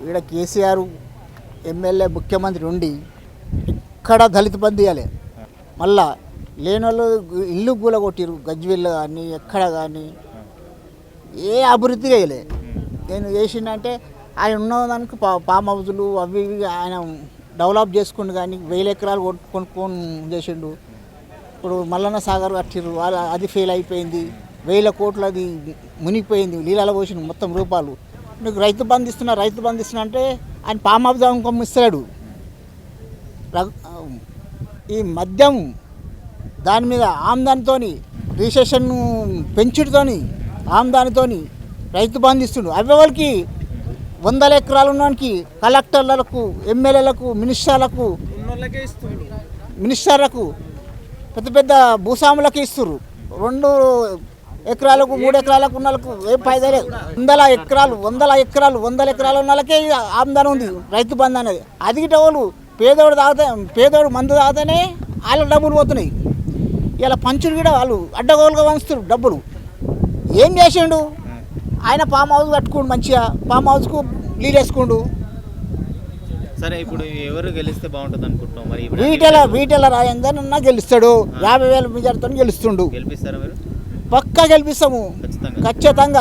ఈడ కేసీఆర్ ఎమ్మెల్యే ముఖ్యమంత్రి ఉండి ఎక్కడ దళిత బంధు ఇవ్వలే మళ్ళా లేని వాళ్ళు ఇల్లు గూల కొట్టిరు గజ్విల్లు కానీ ఎక్కడ కానీ ఏ అభివృద్ధి చేయలే నేను చేసిందంటే ఆయన ఉన్నదానికి పా పామ్ హౌజులు అవి ఇవి ఆయన డెవలప్ చేసుకుండు కానీ వేల ఎకరాలు కొనుక్కొని చేసిండు. ఇప్పుడు మల్లన్న సాగర్ కట్టిరు వాళ్ళ- అది ఫెయిల్ అయిపోయింది. వేల కోట్లు అది మునిగిపోయింది నీళ్ళలో పోసిన మొత్తం రూపాయలు నీకు రైతు బంధు ఇస్తున్నా రైతు బంధు ఇస్తున్నా అంటే ఆయన పామ్ ఇస్తాడు ర- ఈ మద్యం దాని మీద ఆమ్దానితో రిజిస్ట్రేషన్ పెంచుడుతోని ఆమ్దానితోని రైతు బంధు ఇస్తుండు. అవి వాళ్ళకి వందల ఎకరాలు ఉన్నవానికి కలెక్టర్లకు ఎమ్మెల్యేలకు మినిస్టర్లకు మినిస్టర్లకు పెద్ద పెద్ద భూస్వాములకు ఇస్తారు రెండు ఎకరాలకు మూడు ఎకరాలకు ఉన్న ఏం ఫైదా లేదు. వందల ఎకరాలు వందల ఎకరాలు వందల ఎకరాలు ఉన్న వాళ్ళకే ఆమ్దానం ఉంది రైతు బంధు అనేది. అది గిట్ట వాళ్ళు పేదోడు తాగితే పేదోడు మందు తాగితేనే వాళ్ళ డబ్బులు పోతున్నాయి. ఇలా పంచులు కూడా వాళ్ళు అడ్డగోలుగా పంచుతారు డబ్బులు. ఏం చేసిండు? ఆయన పామ్ హౌస్ కట్టుకోండు మంచిగా పామ్ హౌస్కు లీడ్ వేసుకుండు. సరే ఇప్పుడు ఎవరు గెలిస్తే బాగుంటుంది అనుకుంటున్నాం మరి వీటెల వీటెల గెలుస్తాడు. యాభై వేల మెజార్టీతో గెలుస్తుండు. గెలిపిస్తారా మీరు? పక్కా గెలిపిస్తాము. ఖచ్చితంగా. ఖచ్చితంగా.